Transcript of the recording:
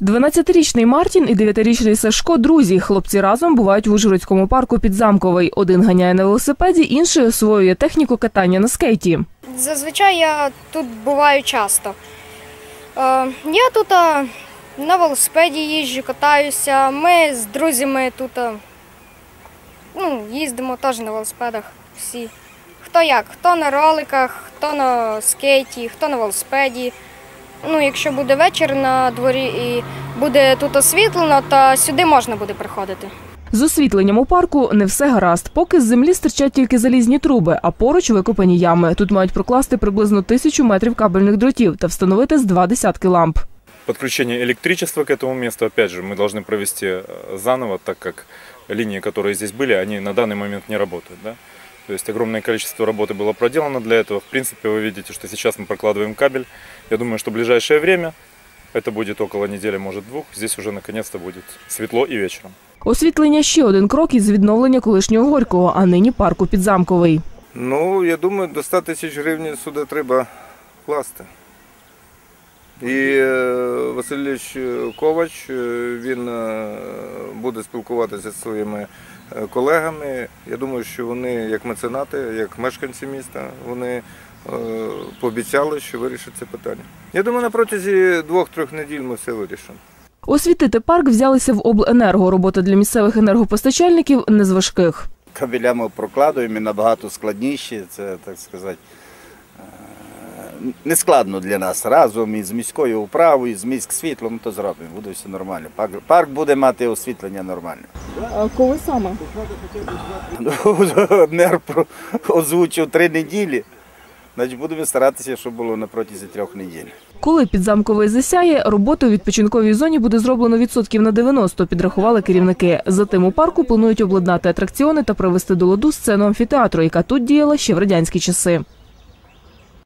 12-річний Мартін і 9-річний Сашко – друзі. Хлопці разом бувають в Ужгородському парку Підзамковий. Один ганяє на велосипеді, інший освоює техніку катання на скейті. Зазвичай я тут буваю часто. Е, я тут е, на велосипеді їжджу, катаюся. Ми з друзями тут е, ну, їздимо теж на велосипедах всі. Хто як? Хто на роликах, хто на скейті, хто на велосипеді Ну, якщо буде вечір на дворі і буде тут освітлено, то сюди можна буде приходити. З освітленням у парку не все гаразд. Поки з землі стирчать тільки залізні труби, а поруч викопані ями. Тут мають прокласти приблизно тисячу метрів кабельних дротів та встановити з два десятки ламп. Подключение электричества к этому месту, опять же, мы должны провести э, заново, так как линии, которые здесь были, они на данный момент не работают. Да? То есть огромное количество работы было проделано для этого. В принципе, вы видите, что сейчас мы прокладываем кабель. Я думаю, что в ближайшее время, это будет около недели, может двух, здесь уже наконец-то будет светло и вечером. Освітлення ще один крок із відновлення колишнього Горького, а нині парку Підзамковий. Ну, я думаю, до 100 тисяч гривень сюди треба вкласти. І е, Васильович Ковач, е, він е, буде спілкуватися зі своїми е, колегами. Я думаю, що вони, як меценати, як мешканці міста, вони е, пообіцяли, що вирішать це питання. Я думаю, на протязі двох-трьох неділь ми все вирішимо. Освітити парк взялися в обленерго. Робота для місцевих енергопостачальників не з важких. кабеля ми прокладуємо і набагато складніші. Це так сказати. Е, Не складно для нас разом із міською управою, з міськсвітлом, то зробимо, буде все нормально. Парк, парк буде мати освітлення нормально. А коли саме? Мер озвучив три неділі. Значить, будемо старатися, щоб було на протязі трьох неділь. Коли підзамковий засяє, роботу у відпочинковій зоні буде зроблено відсотків на 90, підрахували керівники. Затим у парку планують обладнати атракціони та привести до ладу сцену амфітеатру, яка тут діяла ще в радянські часи.